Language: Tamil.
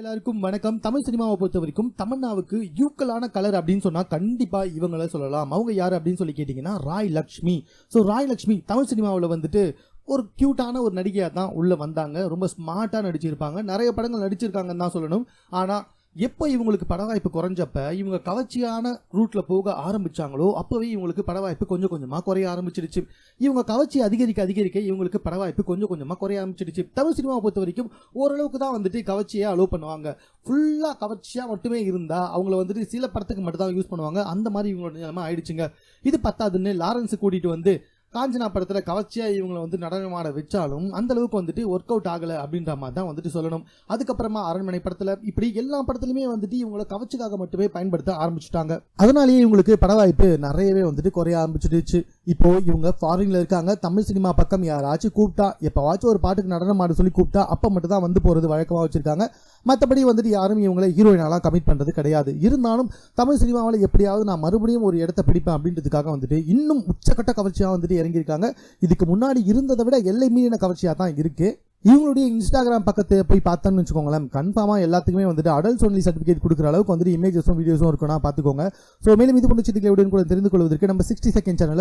எல்லாருக்கும் வணக்கம். தமிழ் சினிமாவை பொறுத்த வரைக்கும் தமன்னாவுக்கு யூக்கலான கலர் அப்படின்னு சொன்னால் கண்டிப்பாக இவங்கள சொல்லலாம். அவங்க யார் அப்படின்னு சொல்லி கேட்டிங்கன்னா ராய் லக்ஷ்மி. ஸோ ராய் லக்ஷ்மி தமிழ் சினிமாவில் வந்துட்டு ஒரு க்யூட்டான ஒரு நடிகையாக தான் உள்ளே வந்தாங்க. ரொம்ப ஸ்மார்ட்டாக நடிச்சிருப்பாங்க. நிறைய படங்கள் நடிச்சிருக்காங்கன்னு தான் சொல்லணும். ஆனால் எப்போ இவங்களுக்கு பட வாய்ப்பு குறைஞ்சப்ப இவங்க கவர்ச்சியான ரூட்ல போக ஆரம்பிச்சாங்களோ அப்போவே இவங்களுக்கு பட வாய்ப்பு கொஞ்சம் கொஞ்சமாக குறைய ஆரம்பிச்சிடுச்சு. இவங்க கவர்ச்சி அதிகரிக்க அதிகரிக்க இவங்களுக்கு பட வாய்ப்பு கொஞ்சம் கொஞ்சமாக குறைய ஆரம்பிச்சிடுச்சு. தமிழ் சினிமாவை பொறுத்த வரைக்கும் ஓரளவுக்கு தான் வந்துட்டு கவர்ச்சியை அலோவ் பண்ணுவாங்க. ஃபுல்லாக கவர்ச்சியாக மட்டுமே இருந்தால் அவங்கள வந்துட்டு சில படத்துக்கு மட்டும் தான் யூஸ் பண்ணுவாங்க. அந்த மாதிரி இவங்களோட நிலைமை ஆயிடுச்சுங்க. இது பத்தாதுன்னு லாரன்ஸ் கூட்டிகிட்டு வந்து காஞ்சனா படத்தில் கவர்ச்சியாக இவங்களை வந்து நடனமாட வச்சாலும் அந்த அளவுக்கு வந்துட்டு ஒர்க் அவுட் ஆகலை அப்படின்ற மாதிரி தான் வந்துட்டு சொல்லணும். அதுக்கப்புறமா அரண்மனை படத்தில் இப்படி எல்லா படத்துலையுமே வந்துட்டு இவங்களை கவர்ச்சிக்காக மட்டுமே பயன்படுத்த ஆரம்பிச்சுட்டாங்க. அதனாலேயே இவங்களுக்கு பட வாய்ப்பு நிறையவே வந்துட்டு குறைய ஆரம்பிச்சிடுச்சு. இப்போ இவங்க ஃபாரின்ல இருக்காங்க. தமிழ் சினிமா பக்கம் யாராச்சும் கூப்பிட்டா எப்போவாச்சும் ஒரு பாட்டுக்கு நடனம் ஆட சொல்லி கூப்பிட்டா அப்போ மட்டும் தான் வந்து போகிறது வழக்கமாக வச்சுருக்காங்க. மற்றபடி வந்துட்டு யாரும் இவங்களை ஹீரோயினாலாம் கமிட் பண்ணுறது கிடையாது. இருந்தாலும் தமிழ் சினிமாவில் எப்படியாவது நான் மறுபடியும் ஒரு இடத்த பிடிப்பேன் அப்படின்றதுக்காக வந்துட்டு இன்னும் உச்சக்கட்ட கவர்ச்சியாக வந்துட்டு இறங்கியிருக்காங்க. இதுக்கு முன்னாடி இருந்ததை விட எல்லை மீறின கவர்ச்சியாக தான் இருக்குது இவங்களுடைய இன்ஸ்டாகிராம் பக்கத்தை போய் பார்த்தோன்னு வச்சுக்கோங்களேன். கன்ஃபார்மாக எல்லாத்துக்குமே வந்துட்டு அடல்ட் ஒன்லி சர்டிஃபிகேட் கொடுக்குற அளவுக்கு வந்துட்டு இமேஜஸும் வீடியோஸும் இருக்குன்னா பார்த்துக்கோங்க. ஸோ மேலும் இது போன்ற செய்திகளை கூட தெரிந்து கொள்வதற்கு நம்ம சிக்ஸ்டி செகண்ட் சேனலில்